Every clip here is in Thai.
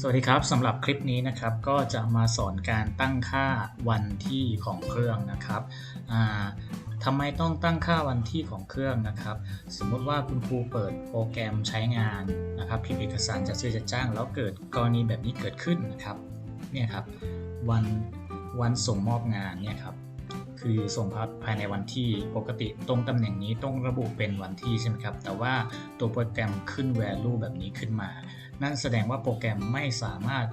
สวัสดีครับสำหรับคลิปนี้นะครับก็จะมาสอนการตั้งค่าวันที่ของเครื่องนะครับทำไมต้องตั้งค่าวันที่ของเครื่องนะครับ สมมติว่าคุณครูเปิดโปรแกรมใช้งานนะครับพิมพ์เอกสารจะซื้อจะจ้าง แล้วเกิดกรณีแบบนี้เกิดขึ้นนะครับเนี่ยครับวันวันส่งมอบงานเนี่ยครับคือส่งภายในวันที่ปกติตรงตำแหน่งนี้ต้องระบุเป็นวันที่ใช่ไหมครับ แต่ว่าตัวโปรแกรมขึ้น value แบบนี้ขึ้นมา นั่นแสดงว่าโปรแกรมไม่สามารถ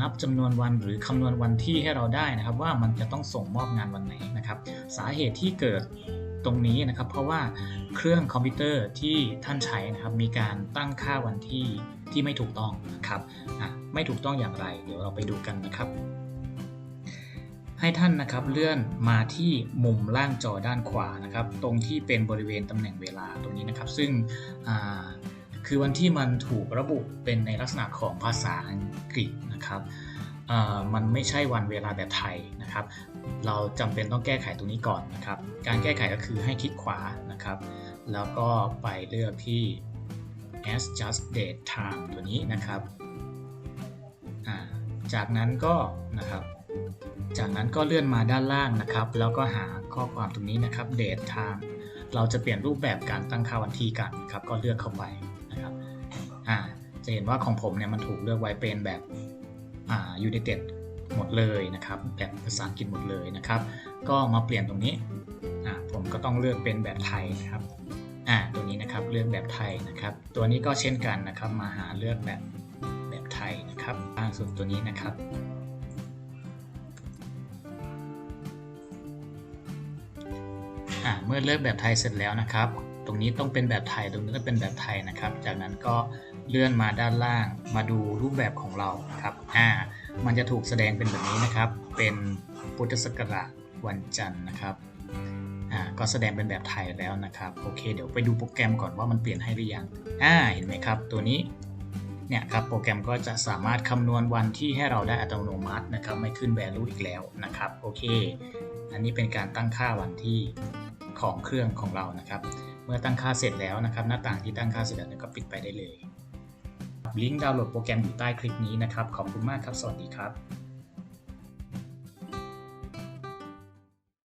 นับจำนวนวันหรือคำนวณวันที่ให้เราได้นะครับ ว่ามันจะต้องส่งมอบงานวันไหนนะครับ สาเหตุที่เกิดตรงนี้นะครับ เพราะว่าเครื่องคอมพิวเตอร์ที่ท่านใช้นะครับ มีการตั้งค่าวันที่ที่ไม่ถูกต้องนะครับไม่ถูกต้องอย่างไร เดี๋ยวเราไปดูกันนะครับ ให้ท่านนะครับเลื่อนมาที่มุมล่างจอด้านขวานะครับ ตรงที่เป็นบริเวณตำแหน่งเวลาตรงนี้นะครับ ซึ่ง คือวันที่มันถูกระบุเป็นในลักษณะของภาษาอังกฤษนะครับมันไม่ใช่วันเวลาแบบไทยนะครับ เราจำเป็นต้องแก้ไขตรงนี้ก่อนนะครับ การแก้ไขก็คือให้คลิกขวานะครับ แล้วก็ไปเลือกที่ adjust date time ตัวนี้นะครับจากนั้นก็นะครับ จากนั้นก็เลื่อนมาด้านล่างนะครับ แล้วก็หาข้อความตรงนี้นะครับ date time เราจะเปลี่ยนรูปแบบการตั้งค่าวันที่กันครับ ก็เลือกเข้าไป อ่าจะเห็นว่าของผมเนี่ยมันถูกเลือกไว้เป็นแบบอ่า United หมดเลยนะครับ แบบภาษาอังกฤษหมดเลยนะครับ ก็มาเปลี่ยนตรงนี้อ่าผมก็ต้องเลือกเป็นแบบไทยนะครับอ่าตัวนี้นะครับเลือกแบบไทยนะครับ ตัวนี้ก็เช่นกันนะครับมาหาเลือกแบบแบบไทยนะครับล่างสุดตัวนี้นะครับเมื่อเลือกแบบไทยเสร็จแล้วนะครับ ตรงนี้ต้องเป็นแบบไทย ตรงนี้ต้องเป็นแบบไทยนะครับ จากนั้นก็เลื่อนมาด้านล่างมาดูรูปแบบของเราครับ อ่า มันจะถูกแสดงเป็นแบบนี้นะครับ เป็นพุทธศักราชวันจันทร์นะครับ อ่า ก็แสดงเป็นแบบไทยแล้วนะครับ โอเค เดี๋ยวไปดูโปรแกรมก่อนว่ามันเปลี่ยนให้หรือยัง อ่า เห็นไหมครับ ตัวนี้ เนี่ยครับ โปรแกรมก็จะสามารถคำนวณวันที่ให้เราได้อัตโนมัตินะครับ ไม่ขึ้น value อีกแล้วนะครับ โอเค อันนี้เป็นการตั้งค่าวันที่ของเครื่องของเรานะครับ เมื่อตั้งค่าเสร็จแล้วนะครับ หน้าต่างที่ตั้งค่าเสร็จแล้วก็ปิดไปได้เลย ลิงก์ดาวน์โหลดโปรแกรมอยู่ใต้คลิปนี้นะครับ ขอบคุณมากครับ สวัสดีครับ